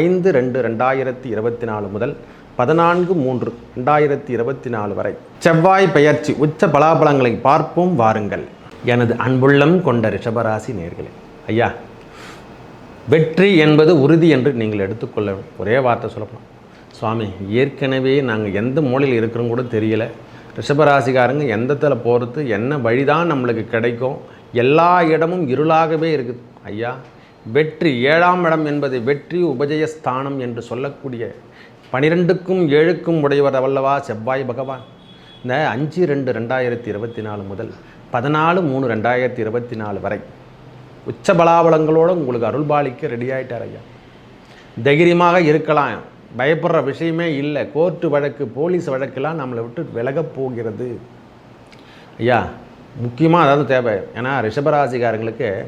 ஐந்து ரெண்டு ரெண்டாயிரத்தி இருபத்தி நாலு முதல் பதினான்கு மூன்று ரெண்டாயிரத்தி இருபத்தி நாலு வரை செவ்வாய் பெயர்ச்சி உச்ச பலாபலங்களை பார்ப்போம் வாருங்கள். எனது அன்புள்ளம் கொண்ட ரிஷபராசி நேர்களே. ஐயா வெற்றி என்பது உறுதி என்று நீங்கள் எடுத்துக்கொள்ள ஒரே வார்த்தை சொல்லப்போம் சுவாமி ஏற்கனவே நாங்கள் எந்த மூலையில் இருக்கிறோம் கூட தெரியல. ரிஷபராசிக்காரங்க எந்தத்தில் போகிறது என்ன வழிதான் நம்மளுக்கு கிடைக்கும் எல்லா இடமும் இருளாகவே இருக்குது. ஐயா வெற்றி ஏழாம் இடம் என்பது வெற்றி உபஜயஸ்தானம் என்று சொல்லக்கூடிய பனிரெண்டுக்கும் ஏழுக்கும் உடையவர் அவல்லவா செவ்வாய் பகவான். இந்த அஞ்சு ரெண்டு ரெண்டாயிரத்தி இருபத்தி நாலு முதல் பதினாலு மூணு ரெண்டாயிரத்தி இருபத்தி நாலு வரை உச்ச பலாபலங்களோடு உங்களுக்கு அருள்பாலிக்க ரெடி ஆகிட்டார் ஐயா. தைரியமாக இருக்கலாம். பயப்படுற விஷயமே இல்லை. கோர்ட்டு வழக்கு போலீஸ் வழக்கெல்லாம் நம்மளை விட்டு விலகப் போகிறது. ஐயா முக்கியமாக அதாவது தேவை. ஏன்னா ரிஷபராசிகாரங்களுக்கு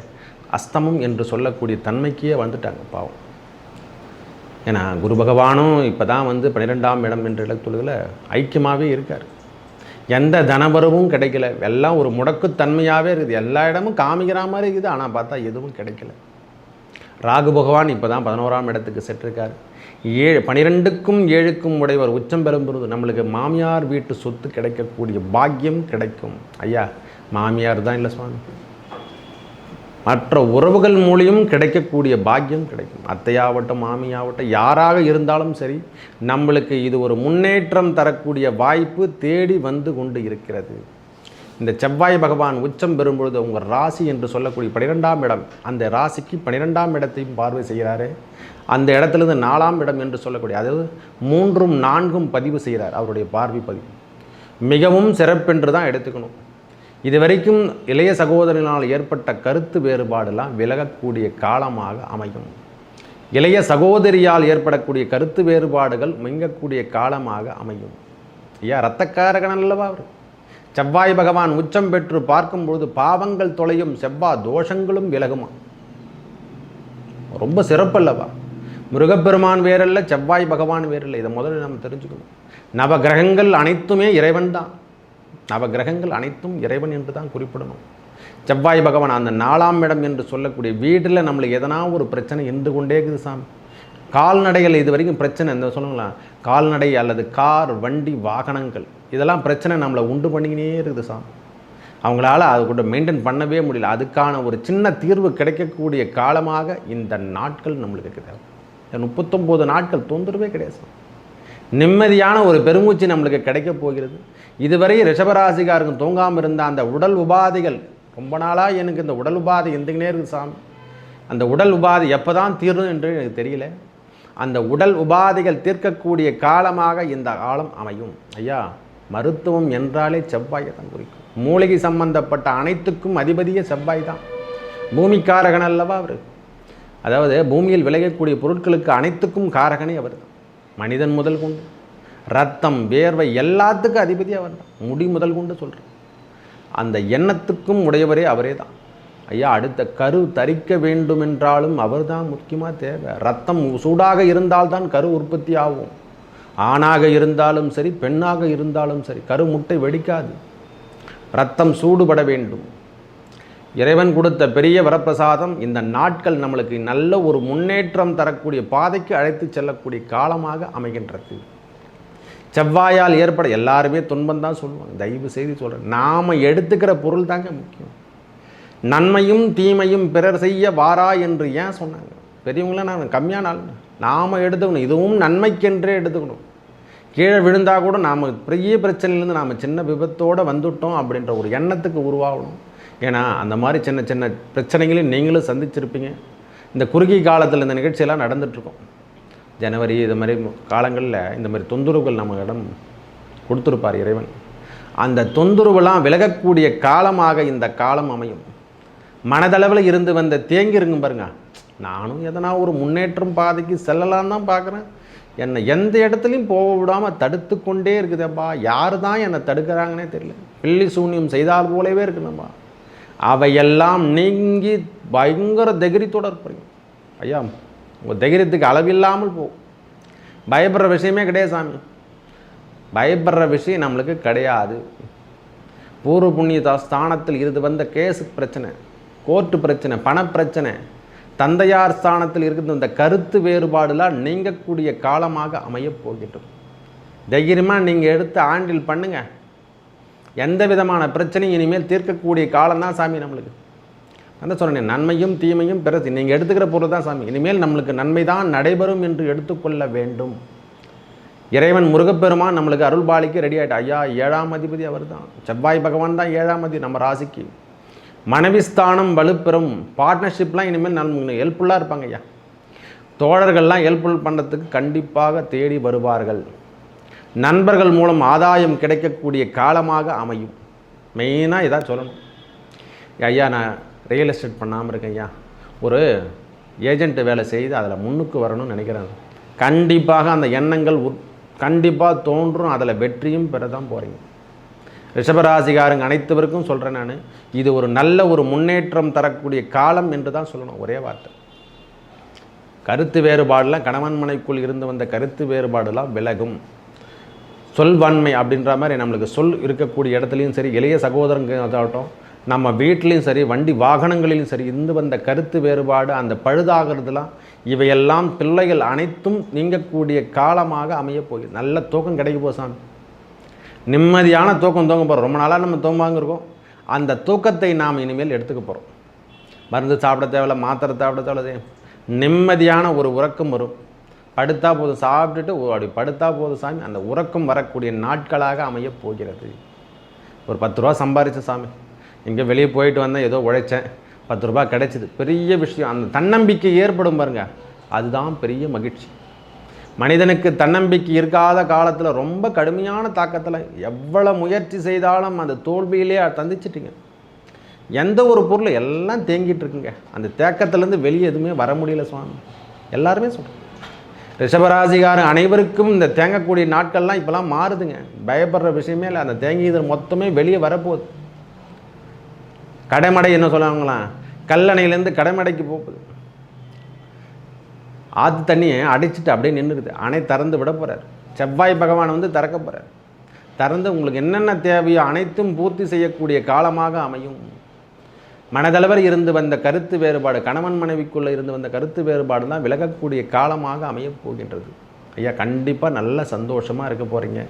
அஸ்தமம் என்று சொல்லக்கூடிய தன்மைக்கே வந்துட்டாங்க பாவம். ஏன்னா குரு பகவானும் இப்போ தான் வந்து பன்னிரெண்டாம் இடம் என்ற இடத்துல ஐக்கியமாகவே இருக்கார். எந்த தனவரவும் கிடைக்கல. எல்லாம் ஒரு முடக்குத்தன்மையாகவே இருக்குது. எல்லா இடமும் காமிக்கிற மாதிரி இருக்குது. ஆனால் பார்த்தா எதுவும் கிடைக்கல. ராகு பகவான் இப்போ தான் பதினோராம் இடத்துக்கு சென்றிருக்கார். ஏழு பனிரெண்டுக்கும் ஏழுக்கும் உடையவர் உச்சம் பெறும்போது நம்மளுக்கு மாமியார் வீட்டு சொத்து கிடைக்கக்கூடிய பாக்கியம் கிடைக்கும். ஐயா மாமியார் தான் இல்லை சுவாமி? மற்ற உறவுகள் மூலியம் கிடைக்கக்கூடிய பாக்கியம் கிடைக்கும். அத்தையாவட்டும் மாமியாவட்டும் யாராக இருந்தாலும் சரி நம்மளுக்கு இது ஒரு முன்னேற்றம் தரக்கூடிய வாய்ப்பு தேடி வந்து கொண்டு இருக்கிறது. இந்த செவ்வாய் பகவான் உச்சம் பெறும்பொழுது உங்கள் ராசி என்று சொல்லக்கூடிய பனிரெண்டாம் இடம் அந்த ராசிக்கு பனிரெண்டாம் இடத்தையும் பார்வை செய்கிறாரு. அந்த இடத்துலேருந்து நாலாம் இடம் என்று சொல்லக்கூடிய அதாவது மூன்றும் நான்கும் பதிவு செய்கிறார் அவருடைய பார்வை பதிவு. மிகவும் சிறப்பென்று தான் எடுத்துக்கணும். இதுவரைக்கும் இளைய சகோதரனால் ஏற்பட்ட கருத்து வேறுபாடெல்லாம் விலகக்கூடிய காலமாக அமையும். இளைய சகோதரியால் ஏற்படக்கூடிய கருத்து வேறுபாடுகள் மிங்கக்கூடிய காலமாக அமையும். ஐயா ரத்தக்காரகன் அல்லவா அவர்? செவ்வாய் பகவான் உச்சம் பெற்று பார்க்கும்பொழுது பாவங்கள் தொலையும் செவ்வா தோஷங்களும் விலகுமா? ரொம்ப சிறப்பல்லவா முருகப்பெருமான் வேறல்ல செவ்வாய் பகவான் வேறல்ல. இதை முதல்ல நம்ம தெரிஞ்சுக்கணும். நவகிரகங்கள் அனைத்துமே இறைவன் தான். நவகிரகங்கள் அனைத்தும் இறைவன் என்று தான் குறிப்பிடணும். செவ்வாய் பகவான் அந்த நாலாம் இடம் என்று சொல்லக்கூடிய வீட்டில் நம்மளுக்கு எதனா ஒரு பிரச்சனை இருந்து கொண்டே இருக்குது சாமி. கால்நடைகள் இது வரைக்கும் பிரச்சனை இந்த சொல்லுங்களா கால்நடை அல்லது கார் வண்டி வாகனங்கள் இதெல்லாம் பிரச்சனை நம்மளை உண்டு பண்ணிக்கினே இருக்குது சாமி. அவங்களால அது கூட மெயின்டைன் பண்ணவே முடியல. அதுக்கான ஒரு சின்ன தீர்வு கிடைக்கக்கூடிய காலமாக இந்த நாட்கள் நம்மளுக்கு கிடையாது இந்த முப்பத்தொம்போது நாட்கள் தொந்தரவே கிடையாது நிம்மதியான ஒரு பெருமூச்சு நம்மளுக்கு கிடைக்க போகிறது. இதுவரை ரிஷபராசிகாருக்கு தூங்காமல் இருந்த அந்த உடல் உபாதைகள் ரொம்ப நாளாக எனக்கு இந்த உடல் உபாதை எந்தங்கனே இருக்குது சாமி. அந்த உடல் உபாதை எப்போ தான் தீரும் என்று எனக்கு தெரியல. அந்த உடல் உபாதைகள் தீர்க்கக்கூடிய காலமாக இந்த காலம் அமையும். ஐயா மருத்துவம் என்றாலே செவ்வாயை தான் குறிக்கும். மூலிகை சம்பந்தப்பட்ட அனைத்துக்கும் அதிபதியே செவ்வாய் தான். பூமிக்காரகன் அல்லவா அவர்? அதாவது பூமியில் விளையக்கூடிய பொருட்களுக்கு அனைத்துக்கும் காரகனே அவர் தான். மனிதன் முதல் கொண்டு. ரத்தம் வேர்வை எல்லாத்துக்கும் அதிபதி அவர் தான் முடி முதல் கொண்டு சொல்கிறேன் அந்த எண்ணத்துக்கும் உடையவரே அவரே தான். ஐயா அடுத்த கரு தரிக்க வேண்டுமென்றாலும் அவர் தான் முக்கியமாக தேவை. ரத்தம் சூடாக இருந்தால்தான் கரு உற்பத்தி ஆகும். ஆணாக இருந்தாலும் சரி பெண்ணாக இருந்தாலும் சரி கரு முட்டை வெடிக்காது. ரத்தம் சூடுபட வேண்டும். இறைவன் கொடுத்த பெரிய வரப்பிரசாதம் இந்த நாட்கள் நம்மளுக்கு நல்ல ஒரு முன்னேற்றம் தரக்கூடிய பாதைக்கு அழைத்து செல்லக்கூடிய காலமாக அமைகின்றது. செவ்வாயால் ஏற்பட எல்லாருமே துன்பம் தான் சொல்லுவாங்க. தயவு செய்து சொல்கிறேன் நாம் எடுத்துக்கிற பொருள் தாங்க முக்கியம். நன்மையும் தீமையும் பிறர் செய்ய வாரா என்று ஏன் சொன்னாங்க? பெரியவங்களாம் நான் கம்மியான ஆள் நாம் எடுத்துக்கணும். இதுவும் நன்மைக்கென்றே எடுத்துக்கணும். கீழே விழுந்தால் கூட நாம் பெரிய பிரச்சனையிலேருந்து நாம் சின்ன விபத்தோடு வந்துட்டோம் அப்படின்ற ஒரு எண்ணத்துக்கு உருவாகணும். ஏன்னா அந்த மாதிரி சின்ன சின்ன பிரச்சனைகளையும் நீங்களும் சந்திச்சிருப்பீங்க. இந்த குறுகிய காலத்தில் இந்த நிகழ்ச்சியெல்லாம் நடந்துகிட்ருக்கோம் ஜனவரி இது மாதிரி காலங்களில் இந்த மாதிரி தொந்தரவுகள் நம்மளிடம் கொடுத்துருப்பார் இறைவன். அந்த தொந்தரவுலாம் விலகக்கூடிய காலமாக இந்த காலம் அமையும். மனதளவில் இருந்து வந்த தேங்கி இருங்க பாருங்க. நானும் எதனா ஒரு முன்னேற்றம் பாதைக்கு செல்லலான்னு தான் பார்க்குறேன். என்னை எந்த இடத்துலையும் போக விடாமல் தடுத்து கொண்டே இருக்குதப்பா. யார் தான் என்னை தடுக்கிறாங்கன்னே தெரியல. பில்லி சூன்யம் செய்தால் போலவே இருக்குதுப்பா. அவையெல்லாம் நீங்கி பயங்கர தகிரி இருப்பீங்க ஐயா உங்கள் தைரியத்துக்கு அளவில்லாமல் போகும் பயப்படுற விஷயமே கிடையாது சாமி. பயப்படுற விஷயம் நம்மளுக்கு கிடையாது. பூர்வ புண்ணிய ஸ்தானத்தில் இருந்து வந்த கேஸு பிரச்சனை கோர்ட்டு பிரச்சனை பணப்பிரச்சனை தந்தையார் ஸ்தானத்தில் இருக்கிற இந்த கருத்து வேறுபாடுலாம் நீங்கக்கூடிய காலமாக அமையப் போகிட்டோம் தைரியமாக நீங்கள் எடுத்து ஆண்டில் பண்ணுங்கள் எந்த விதமான பிரச்சனையும் இனிமேல் தீர்க்கக்கூடிய காலம் தான் சாமி நம்மளுக்கு. அந்த சொன்னேன் நன்மையும் தீமையும் பிறகு. நீங்கள் எடுத்துக்கிற பொருள் தான் சாமி. இனிமேல் நம்மளுக்கு நன்மை தான் நடைபெறும் என்று எடுத்துக்கொள்ள வேண்டும். இறைவன் முருகப்பெருமான் நம்மளுக்கு அருள்பாலிக்கு ரெடி ஆகிட்டு ஐயா ஏழாம் அதிபதி அவர் தான் செவ்வாய் பகவான் தான் ஏழாம் அதிபதி நம்ம ராசிக்கு. மனைவி ஸ்தானம் வலுப்பெறும். பார்ட்னர்ஷிப்லாம் இனிமேல் நம்ம ஹெல்ப்ஃபுல்லாக இருப்பாங்க ஐயா. தோழர்கள்லாம் ஹெல்ப்ஃபுல் பண்ணுறதுக்கு கண்டிப்பாக தேடி வருவார்கள். நண்பர்கள் மூலம் ஆதாயம் கிடைக்கக்கூடிய காலமாக அமையும். மெயினாக இதாக சொல்லணும். ஐயா நான் ரியல் எஸ்டேட் பண்ணாமல் இருக்கையா ஒரு ஏஜென்ட் வேலை செய்து அதில் முன்னுக்கு வரணும்னு நினைக்கிறேன். கண்டிப்பாக அந்த எண்ணங்கள் உட் கண்டிப்பாக தோன்றும் அதில் வெற்றியும் பெற தான் போகிறீங்க ரிஷபராசிகாரங்க அனைத்துவருக்கும் சொல்கிறேன் நான். இது ஒரு நல்ல ஒரு முன்னேற்றம் தரக்கூடிய காலம் என்று தான் சொல்லணும் ஒரே வார்த்தை. கருத்து வேறுபாடெலாம் கணவன் மனைக்குள் இருந்து வந்த கருத்து வேறுபாடுலாம் விலகும். சொல்வன்மை அப்படின்ற மாதிரி நம்மளுக்கு சொல் இருக்கக்கூடிய இடத்துலையும் சரி இளைய சகோதரங்க அதாகட்டும் நம்ம வீட்லேயும் சரி வண்டி வாகனங்களிலும் சரி இருந்து வந்த கருத்து வேறுபாடு அந்த பழுதாகிறதுலாம் இவையெல்லாம் பிள்ளைகள் அனைத்தும் நீங்கக்கூடிய காலமாக அமையப் போகுது. நல்ல தூக்கம் கிடைக்க போ சாமி. நிம்மதியான தூக்கம் தூங்க போகிறோம் ரொம்ப நாளாக நம்ம தூங்காங்க இருக்கோம். அந்த தூக்கத்தை நாம் இனிமேல் எடுத்துக்க போகிறோம் மருந்து சாப்பிட தேவையில்ல மாத்திரை சாப்பிட தேவையில்ல நிம்மதியான ஒரு உறக்கம் வரும். படுத்தா போதும் சாப்பிட்டுட்டு ஓ, அப்படி படுத்தா போதும் சாமி. அந்த உறக்கம் வரக்கூடிய நாட்களாக அமையப் போகிறது. ஒரு பத்து ரூபா சம்பாரிச்ச சாமி. எங்கே வெளியே போயிட்டு வந்தேன் ஏதோ உழைச்சேன். பத்து ரூபா கிடைச்சிது. பெரிய விஷயம். அந்த தன்னம்பிக்கை ஏற்படும் பாருங்க. அதுதான் பெரிய மகிழ்ச்சி. மனிதனுக்கு தன்னம்பிக்கை இருக்காத காலத்தில் ரொம்ப கடுமையான தாக்கத்தில் எவ்வளோ முயற்சி செய்தாலும் அந்த தோல்வியிலே தந்திச்சிட்டிங்க. எந்த ஒரு பொருள் எல்லாம் தேங்கிட்டு இருக்குங்க. அந்த தேக்கத்துலேருந்து வெளியே எதுவுமே வர முடியல சுவாமி. எல்லாருமே சொல்கிறேன் ரிஷபராசிகாரன் அனைவருக்கும் இந்த தேங்கக்கூடிய நாட்கள்லாம் இப்போலாம் மாறுதுங்க. பயப்படுற விஷயமே இல்லை. அந்த தேங்கியது மொத்தமே வெளியே வரப்போகுது. கடைமடை என்ன சொல்லுவாங்களாம்? கல்லணையிலேருந்து கடைமடைக்கு போகுது. ஆற்று தண்ணியை அடிச்சிட்டு அப்படியே நின்றுக்குது. அணை திறந்து விட போகிறார் செவ்வாய் பகவான் வந்து திறக்க போகிறார் திறந்து உங்களுக்கு என்னென்ன தேவையோ அனைத்தும் பூர்த்தி செய்யக்கூடிய காலமாக அமையும். மனதளவர் இருந்து வந்த கருத்து வேறுபாடு கணவன் மனைவிக்குள்ளே இருந்து வந்த கருத்து வேறுபாடு தான் விலகக்கூடிய காலமாக அமையப் போகின்றது. ஐயா கண்டிப்பாக நல்ல சந்தோஷமாக இருக்க போகிறீங்க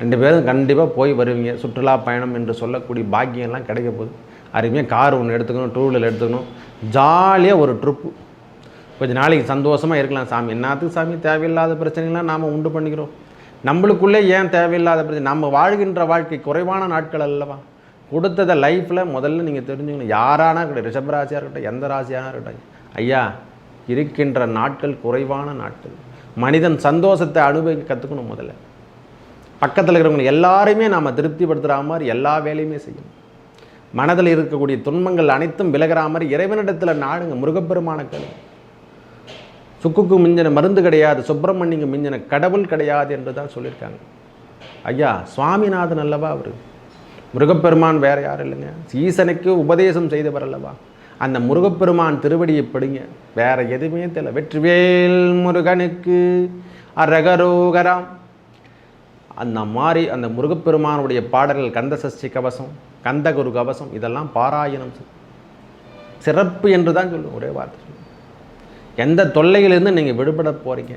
ரெண்டு பேரும் கண்டிப்பாக போய் வருவீங்க. சுற்றுலா பயணம் என்று சொல்லக்கூடிய பாக்கியம்லாம் கிடைக்க போகுது. அருமையாக கார் ஒன்று எடுத்துக்கணும் டூ வீலர் எடுத்துக்கணும். ஜாலியாக ஒரு ட்ரிப்பு கொஞ்ச நாளைக்கு சந்தோஷமாக இருக்கலாம் சாமி. என்னத்துக்கு சாமி? தேவையில்லாத பிரச்சனைகள்லாம் நாம் உண்டு பண்ணிக்கிறோம். நம்மளுக்குள்ளே ஏன் தேவையில்லாத பிரச்சனை? நம்ம வாழ்கின்ற வாழ்க்கை குறைவான நாட்கள் அல்லவா? கொடுத்ததை லைஃப்பில் முதல்ல நீங்கள் தெரிஞ்சுக்கணும். யாரானா இருக்கட்டும் ரிஷபராசியாக இருக்கட்டும் எந்த ராசியாக இருக்கட்டும். ஐயா இருக்கின்ற நாட்கள் குறைவான நாட்கள். மனிதன் சந்தோஷத்தை அனுபவிக்க கற்றுக்கணும் முதல்ல. பக்கத்தில் இருக்கிறவங்க எல்லாரையுமே நாம் திருப்திப்படுத்துகிற மாதிரி எல்லா வேலையுமே செய்யணும். மனதில் இருக்கக்கூடிய துன்பங்கள் அனைத்தும் விலகிறாமற் மாதிரி இறைவனிடத்தில் நாடுங்க முருகப்பெருமான கேளுங்க சுக்குக்கு மிஞ்சின மருந்து கிடையாது சுப்பிரமணியங்க மிஞ்சின கடவுள் கிடையாது என்று தான் சொல்லியிருக்காங்க. ஐயா சுவாமிநாதன் அல்லவா அவர்? முருகப்பெருமான் வேற யாரும் இல்லைங்க? ஈசனுக்கு உபதேசம் செய்தவர் அல்லவா? அந்த முருகப்பெருமான் திருவடியை படுங்க வேற எதுவுமே தெரியல. வெற்றிவேல் முருகனுக்கு அரகரோகராம். அந்த மாதிரி அந்த முருகப்பெருமானுடைய பாடல்கள் கந்த சஷ்டி கவசம் கந்தகுரு கவசம் இதெல்லாம் பாராயணம் சிறப்பு என்று தான் சொல்லுவோம் ஒரே வார்த்தை சொல்லுவோம். எந்த தொல்லையிலிருந்து நீங்கள் விடுபட போகிறீங்க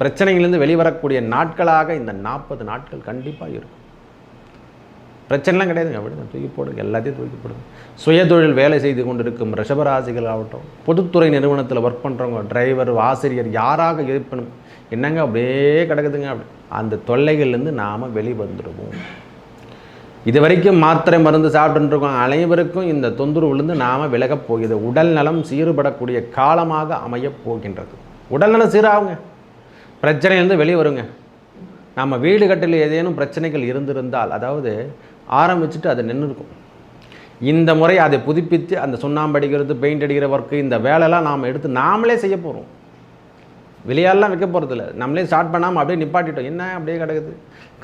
பிரச்சனைகளிலிருந்து வெளிவரக்கூடிய நாட்களாக இந்த நாற்பது நாட்கள் கண்டிப்பாக இருக்கும். பிரச்சனைலாம் கிடையாதுங்க விடுங்க தூக்கி போடுங்க எல்லாத்தையும் தூக்கி போடுங்க. சுயதொழில் வேலை செய்து கொண்டிருக்கும் ரிஷபராசிகள் ஆகட்டும் பொதுத்துறை நிறுவனத்தில் ஒர்க் பண்ணுறவங்க டிரைவர் ஆசிரியர் யாராக இருப்பினும் என்னங்க அப்படியே கிடக்குதுங்க அப்படி. அந்த தொல்லைகள்லேருந்து நாம் வெளிவந்துடுவோம். இது வரைக்கும் மாத்திரை மருந்து சாப்பிட்டுருக்கோம் அனைவருக்கும் இந்த தொந்தரவுலேருந்து நாம் விலகப் போகிறது. உடல் நலம் சீறுபடக்கூடிய காலமாக அமையப் போகின்றது. உடல் நலம் சீராகுங்க. பிரச்சனையிலேருந்து வெளியே வருங்க. நம்ம வீடு கட்டில் ஏதேனும் பிரச்சனைகள் இருந்திருந்தால் அதாவது ஆரம்பிச்சுட்டு அது நின்று இருக்கும் இந்த முறை அதை புதுப்பித்து அந்த சுண்ணாம்பு அடிக்கிறது பெயிண்ட் அடிக்கிற ஒர்க்கு இந்த வேலைலாம் நாம் எடுத்து நாமளே செய்ய போகிறோம் விளையாடலாம் வைக்க போகிறதில்ல நம்மளே ஸ்டார்ட் பண்ணாமல் அப்படியே நிப்பாட்டிட்டோம். என்ன அப்படியே கிடக்குது?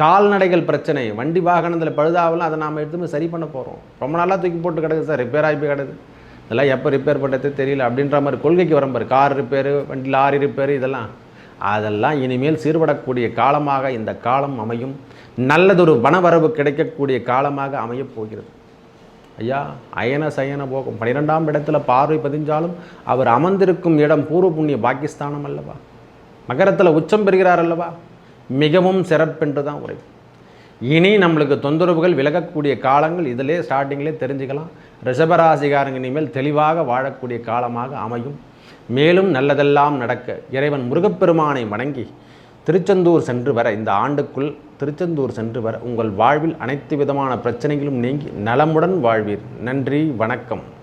கால்நடைகள் பிரச்சனை. வண்டி வாகனத்தில் பழுதாகலாம் அதை நாம் எடுத்து சரி பண்ண போகிறோம் ரொம்ப நாளாக தூக்கி போட்டு கிடக்குது சார். ரிப்பேர் ஆகி போய் கிடக்குது. இதெல்லாம் எப்போ ரிப்பேர் பண்ணுறது தெரியல. அப்படின்ற மாதிரி கொள்கைக்கு வரம்பார் கார் ரிப்பேரு வண்டி லாரி ரிப்பேரு இதெல்லாம். அதெல்லாம் இனிமேல் சீர்படக்கூடிய காலமாக இந்த காலம் அமையும். நல்லதொரு வனவரவு கிடைக்கக்கூடிய காலமாக அமையப் போகிறது. ஐயா அயன சயன போகும். பன்னிரெண்டாம் இடத்துல பார்வை பதிஞ்சாலும் அவர் அமர்ந்திருக்கும் இடம் பூர்வ புண்ணிய பாகிஸ்தானம் அல்லவா? மகரத்தில் உச்சம் பெறுகிறார் அல்லவா? மிகவும் சிறப்பென்று தான் உரை. இனி நம்மளுக்கு தொந்தரவுகள் விலகக்கூடிய காலங்கள் இதிலே ஸ்டார்டிங்லேயே தெரிஞ்சுக்கலாம். ரிஷபராசிகாரங்க இனிமேல் தெளிவாக வாழக்கூடிய காலமாக அமையும். மேலும் நல்லதெல்லாம் நடக்க இறைவன் முருகப்பெருமானை வணங்கி திருச்செந்தூர் சென்று வர இந்த ஆண்டுக்குள் திருச்செந்தூர் சென்று வர உங்கள் வாழ்வில் அனைத்து விதமான பிரச்சனைகளும் நீங்கி நலமுடன் வாழ்வீர். நன்றி வணக்கம்.